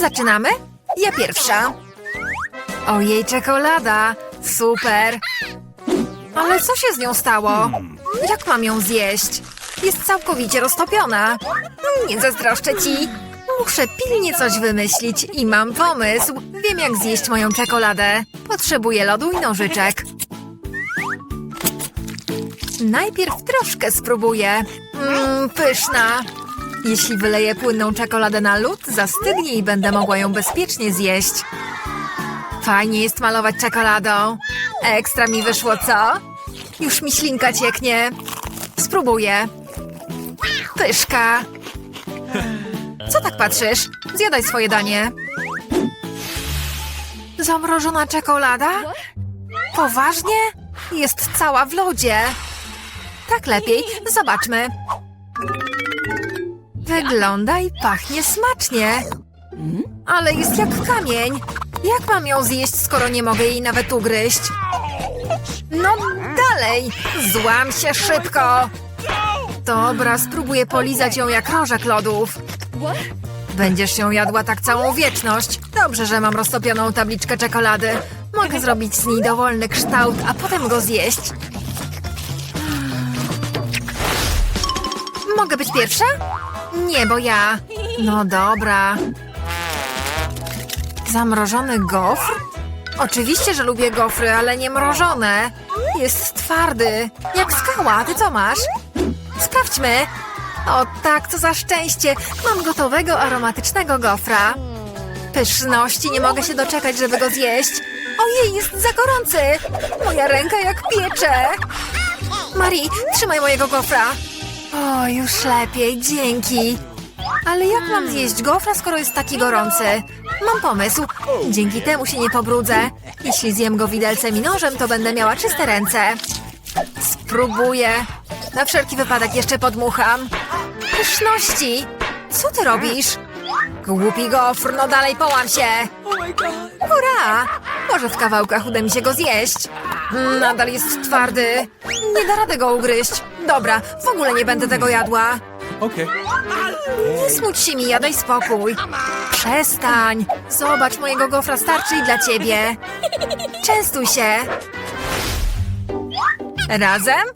Zaczynamy? Ja pierwsza. Ojej, czekolada. Super. Ale co się z nią stało? Jak mam ją zjeść? Jest całkowicie roztopiona. Nie zazdroszczę ci. Muszę pilnie coś wymyślić i mam pomysł. Wiem, jak zjeść moją czekoladę. Potrzebuję lodu i nożyczek. Najpierw troszkę spróbuję. Mmm, pyszna. Jeśli wyleję płynną czekoladę na lód, zastygnie i będę mogła ją bezpiecznie zjeść. Fajnie jest malować czekoladą. Ekstra mi wyszło, co? Już mi ślinka cieknie. Spróbuję. Pyszka. Co tak patrzysz? Zjadaj swoje danie. Zamrożona czekolada? Poważnie? Jest cała w lodzie. Tak lepiej. Zobaczmy. Wygląda i pachnie smacznie. Ale jest jak kamień. Jak mam ją zjeść, skoro nie mogę jej nawet ugryźć? No dalej! Złam się szybko! Dobra, spróbuję polizać ją jak rożek lodów. Będziesz się jadła tak całą wieczność. Dobrze, że mam roztopioną tabliczkę czekolady. Mogę zrobić z niej dowolny kształt, a potem go zjeść. Mogę być pierwsza? Nie, bo ja. No dobra. Zamrożony gofr? Oczywiście, że lubię gofry, ale nie mrożone. Jest twardy, jak skała. Ty co masz? Sprawdźmy. O tak, co za szczęście. Mam gotowego, aromatycznego gofra. Pyszności, nie mogę się doczekać, żeby go zjeść. Ojej, jest za gorący. Moja ręka jak piecze. Marie, trzymaj mojego gofra. O, już lepiej, dzięki. Ale jak mam zjeść gofra, skoro jest taki gorący? Mam pomysł. Dzięki temu się nie pobrudzę. Jeśli zjem go widelcem i nożem, to będę miała czyste ręce. Spróbuję. Na wszelki wypadek jeszcze podmucham. Pyszności! Co ty robisz? Głupi gofr, no dalej połam się! Hurra! Może w kawałkach uda mi się go zjeść. Nadal jest twardy. Nie da rady go ugryźć. Dobra, w ogóle nie będę tego jadła. Okay. Nie smuć się mi, daj spokój. Przestań. Zobacz, mojego gofra starczy i dla ciebie. Częstuj się. Razem?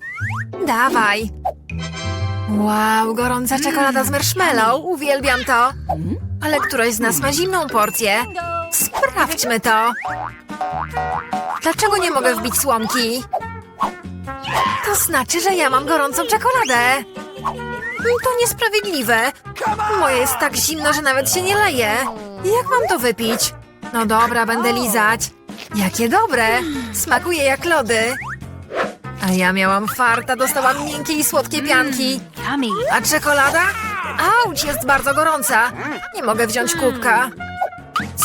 Dawaj. Wow, gorąca czekolada z marshmallow. Uwielbiam to. Ale któraś z nas ma zimną porcję. Sprawdźmy to. Dlaczego nie mogę wbić słomki? To znaczy, że ja mam gorącą czekoladę. To niesprawiedliwe. Moje jest tak zimno, że nawet się nie leje. Jak mam to wypić? No dobra, będę lizać. Jakie dobre. Smakuje jak lody. A ja miałam farta, dostałam miękkie i słodkie pianki. Yummy. A czekolada? Auć, jest bardzo gorąca. Nie mogę wziąć kubka.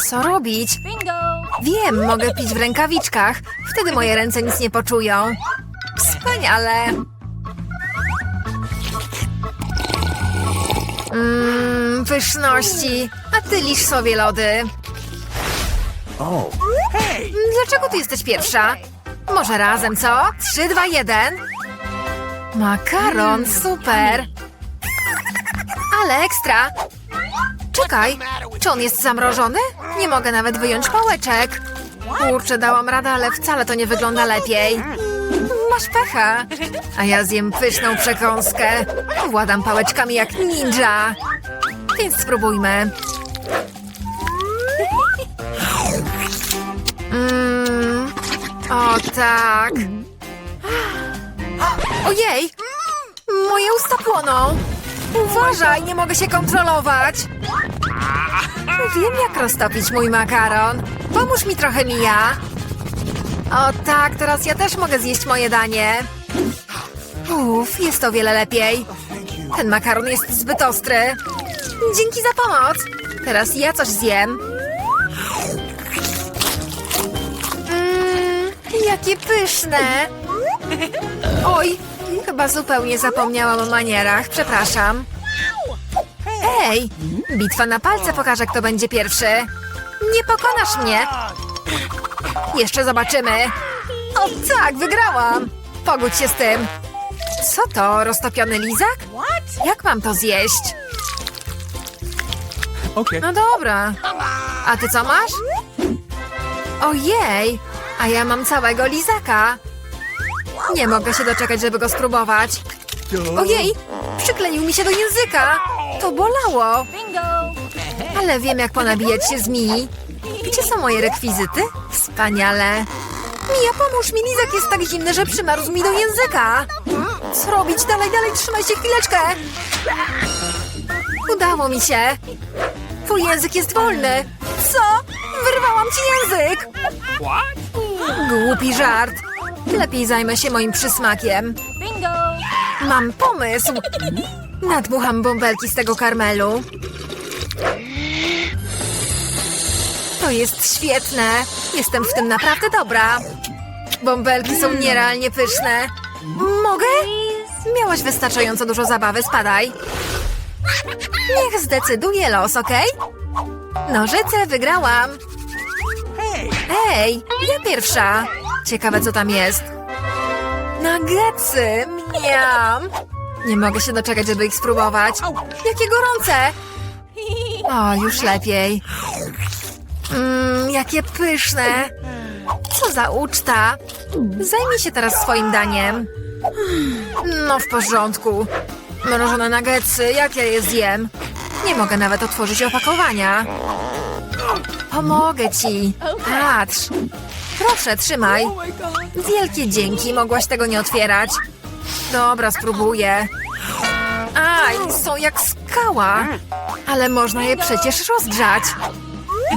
Co robić? Bingo. Wiem, mogę pić w rękawiczkach. Wtedy moje ręce nic nie poczują. Wspaniale. Mmm, pyszności. A ty lisz sobie lody. Hey! Dlaczego ty jesteś pierwsza? Może razem, co? Trzy, dwa, jeden. Makaron, super. Ale ekstra. Czekaj, czy on jest zamrożony? Nie mogę nawet wyjąć pałeczek. Kurczę, dałam radę, ale wcale to nie wygląda lepiej. Masz pecha. A ja zjem pyszną przekąskę. Władam pałeczkami jak ninja. Więc spróbujmy. Mmm. O tak. Ojej! Moje usta płoną. Uważaj, nie mogę się kontrolować. Wiem, jak roztopić mój makaron. Pomóż mi trochę, Mija. O tak, teraz ja też mogę zjeść moje danie. Uff, jest o wiele lepiej. Ten makaron jest zbyt ostry. Dzięki za pomoc. Teraz ja coś zjem. Mmm, jakie pyszne. Oj, chyba zupełnie zapomniałam o manierach. Przepraszam. Ej, bitwa na palce pokaże, kto będzie pierwszy. Nie pokonasz mnie. Jeszcze zobaczymy. O tak, wygrałam. Pogódź się z tym. Co to, roztopiony lizak? Jak mam to zjeść? Okay. No dobra. A ty co masz? Ojej, a ja mam całego lizaka. Nie mogę się doczekać, żeby go spróbować. Ojej, przykleił mi się do języka. To bolało. Ale wiem, jak ponabijać się z Mii. Gdzie są moje rekwizyty? Wspaniale. Mija, pomóż mi, lizak jest tak zimny, że przymarzł mi do języka. Co robić? Dalej, dalej, trzymaj się chwileczkę. Udało mi się. Twój język jest wolny. Co? Wyrwałam ci język. Głupi żart. Lepiej zajmę się moim przysmakiem. Mam pomysł. Nadmucham bąbelki z tego karmelu. To jest świetne. Jestem w tym naprawdę dobra. Bąbelki są nierealnie pyszne. Mogę? Miałaś wystarczająco dużo zabawy, spadaj. Niech zdecyduje los, okej? Nożyce, wygrałam. Ej, ja pierwsza. Ciekawe, co tam jest. Nuggetsy, miam. Nie mogę się doczekać, żeby ich spróbować. Jakie gorące. O, już lepiej. Mmm, jakie pyszne. Co za uczta. Zajmij się teraz swoim daniem. No w porządku. Mrożone nuggetsy, jak ja je zjem? Nie mogę nawet otworzyć opakowania. Pomogę ci. Patrz. Proszę, trzymaj. Wielkie dzięki, mogłaś tego nie otwierać. Dobra, spróbuję. Aj, są jak skała. Ale można je przecież rozgrzać.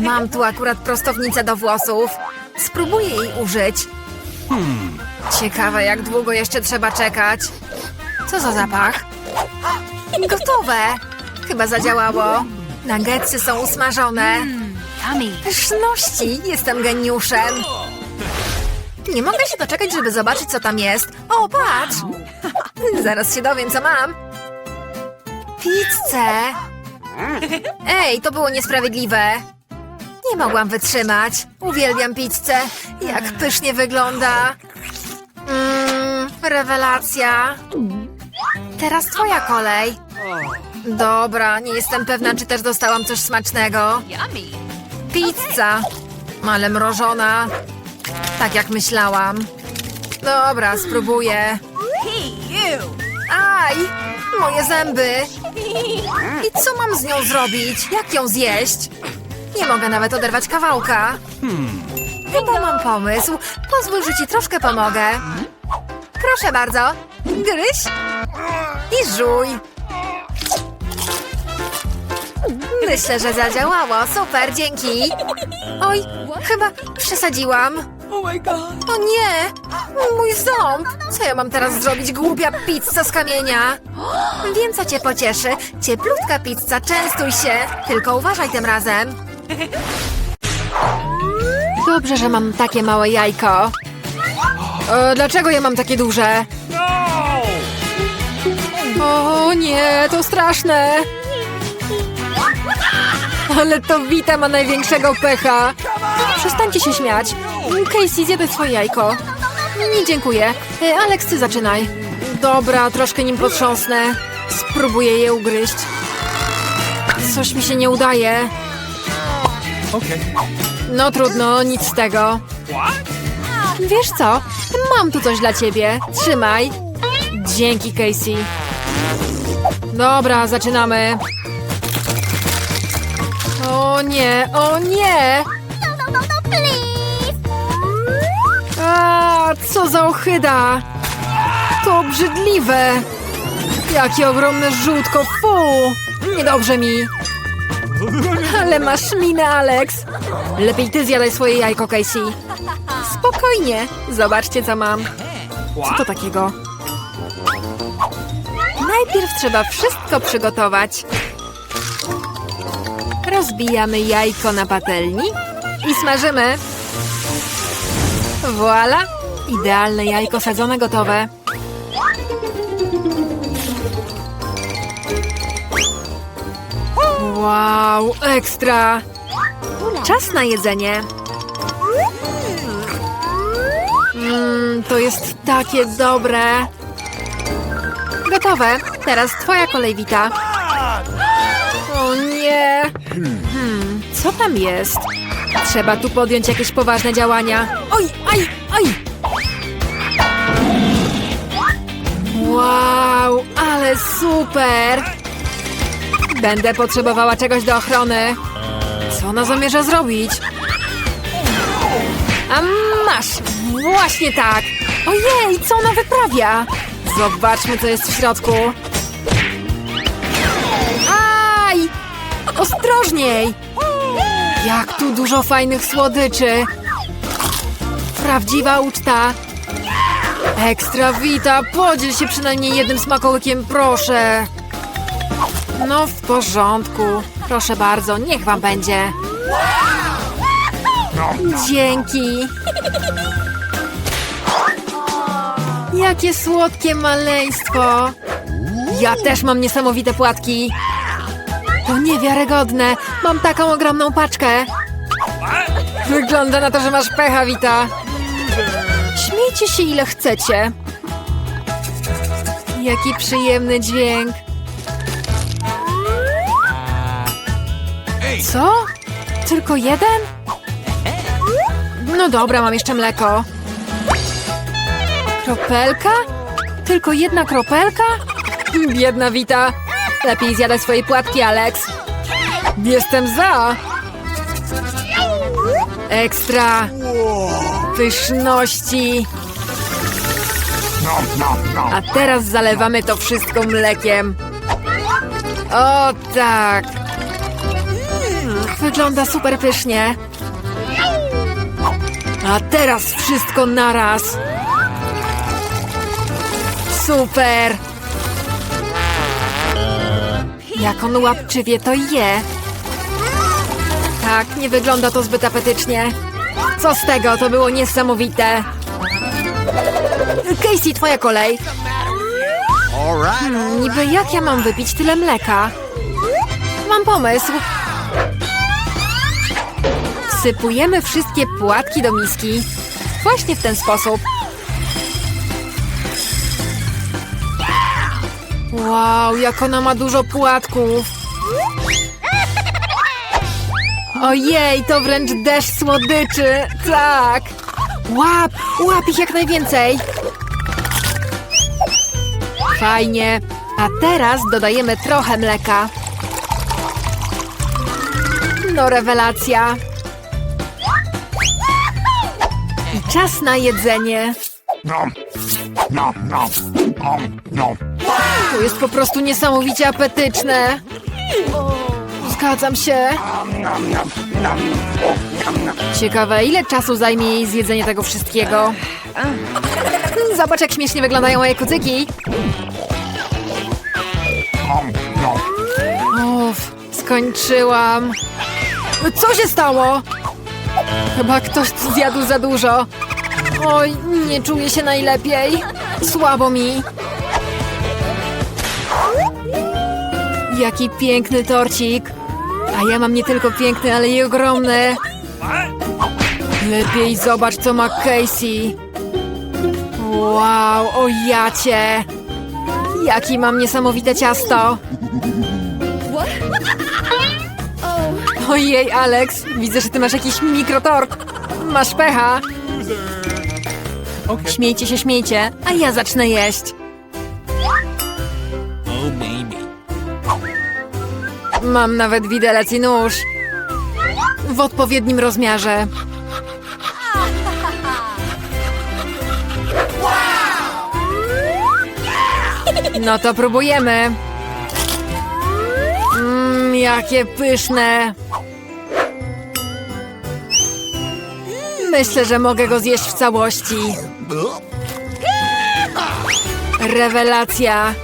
Mam tu akurat prostownicę do włosów. Spróbuję jej użyć. Ciekawe, jak długo jeszcze trzeba czekać. Co za zapach? Gotowe! Chyba zadziałało. Nuggetsy są usmażone. Pyszności! Jestem geniuszem! Nie mogę się doczekać, żeby zobaczyć, co tam jest. O, patrz! Zaraz się dowiem, co mam. Pizzę! Ej, to było niesprawiedliwe. Nie mogłam wytrzymać. Uwielbiam pizzę. Jak pysznie wygląda. Mmm, rewelacja. Teraz twoja kolej. Dobra, nie jestem pewna, czy też dostałam coś smacznego. Pizza. Ale mrożona. Tak jak myślałam. Dobra, spróbuję. Aj! Moje zęby! I co mam z nią zrobić? Jak ją zjeść? Nie mogę nawet oderwać kawałka. Chyba mam pomysł. Pozwól, że ci troszkę pomogę. Proszę bardzo. Gryź i żuj. Myślę, że zadziałało. Super, dzięki. Oj, chyba przesadziłam. Oh my god. O nie! Mój ząb! Co ja mam teraz zrobić, głupia pizza z kamienia? Wiem, co cię pocieszy. Cieplutka pizza, częstuj się. Tylko uważaj tym razem. Dobrze, że mam takie małe jajko. E, dlaczego ja mam takie duże? No. O nie, to straszne! Ale to Wita ma największego pecha. Przestańcie się śmiać. Casey, zjadaj swoje jajko. Nie, dziękuję. E, Alex, ty zaczynaj. Dobra, troszkę nim potrząsnę. Spróbuję je ugryźć. Coś mi się nie udaje. No trudno, nic z tego. Wiesz co? Mam tu coś dla ciebie. Trzymaj. Dzięki, Casey. Dobra, zaczynamy. O nie, o nie! Co za ochyda! To obrzydliwe! Jakie ogromne żółtko, fu! Niedobrze mi. Ale masz minę, Alex. Lepiej ty zjadaj swoje jajko, Casey. Spokojnie. Zobaczcie, co mam. Co to takiego? Najpierw trzeba wszystko przygotować. Rozbijamy jajko na patelni i smażymy. Voila! Idealne jajko sadzone gotowe. Wow, ekstra! Czas na jedzenie. Mmm, to jest takie dobre. Gotowe. Teraz twoja kolej, Wita. O nie! Hmm, co tam jest? Trzeba tu podjąć jakieś poważne działania. Oj, aj, aj! Wow, ale super! Będę potrzebowała czegoś do ochrony. Co ona zamierza zrobić? A masz! Właśnie tak! Ojej, co ona wyprawia? Zobaczmy, co jest w środku. Aj! Ostrożniej! Jak tu dużo fajnych słodyczy! Prawdziwa uczta! Ekstra wita! Podziel się przynajmniej jednym smakołykiem, proszę! No w porządku. Proszę bardzo, niech wam będzie. Dzięki. Jakie słodkie maleństwo. Ja też mam niesamowite płatki. To niewiarygodne. Mam taką ogromną paczkę. Wygląda na to, że masz pecha, Wita. Śmiejcie się ile chcecie. Jaki przyjemny dźwięk. Co? Tylko jeden? No dobra, mam jeszcze mleko. Kropelka? Tylko jedna kropelka? Biedna Wita. Lepiej zjadaj swoje płatki, Alex. Jestem za. Ekstra. Pyszności. A teraz zalewamy to wszystko mlekiem. O tak. Wygląda super pysznie. A teraz wszystko naraz. Super. Jak on łapczywie to je. Tak, nie wygląda to zbyt apetycznie. Co z tego, to było niesamowite. Casey, twoja kolej. Hmm, niby jak ja mam wypić tyle mleka? Mam pomysł. Wsypujemy wszystkie płatki do miski. Właśnie w ten sposób. Wow, jak ona ma dużo płatków. Ojej, to wręcz deszcz słodyczy. Tak. Łap, łap ich jak najwięcej. Fajnie. A teraz dodajemy trochę mleka. No rewelacja. I czas na jedzenie. Nom, nom, nom, nom, nom. To jest po prostu niesamowicie apetyczne. Zgadzam się. Ciekawe, ile czasu zajmie jej zjedzenie tego wszystkiego. Zobacz, jak śmiesznie wyglądają moje kucyki. Uff, skończyłam. Co się stało? Chyba ktoś zjadł za dużo. Oj, nie czuję się najlepiej. Słabo mi. Jaki piękny torcik. A ja mam nie tylko piękny, ale i ogromny. Lepiej zobacz, co ma Casey. Wow, o jacie. Jaki mam niesamowite ciasto. Ojej, Alex, widzę, że ty masz jakiś mikrotort. Masz pecha. Śmiejcie się, śmiejcie, a ja zacznę jeść. Mam nawet widelec i nóż. W odpowiednim rozmiarze. No to próbujemy. Mmm, jakie pyszne. Myślę, że mogę go zjeść w całości. Rewelacja.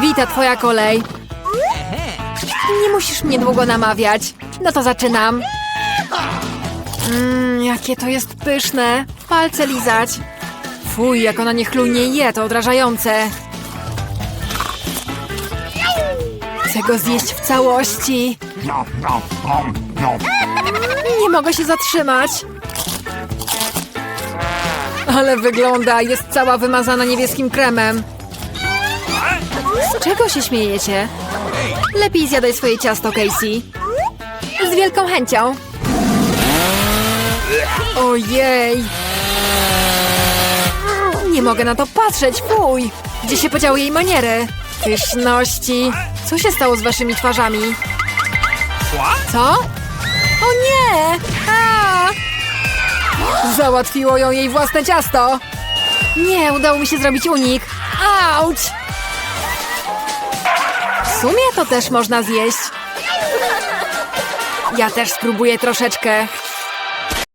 Wita, twoja kolej. Nie musisz mnie długo namawiać. No to zaczynam. Mmm, jakie to jest pyszne. Palce lizać. Fuj, jak ona niechlujnie je, to odrażające. Chcę go zjeść w całości. Nie mogę się zatrzymać. Ale wygląda, jest cała wymazana niebieskim kremem. Czego się śmiejecie? Lepiej zjadaj swoje ciasto, Casey. Z wielką chęcią. Ojej. Nie mogę na to patrzeć, fuj! Gdzie się podziały jej maniery? Pyszności. Co się stało z waszymi twarzami? Co? O nie! A! Załatwiło ją jej własne ciasto. Nie, udało mi się zrobić unik. Auć! Sumie to też można zjeść. Ja też spróbuję troszeczkę.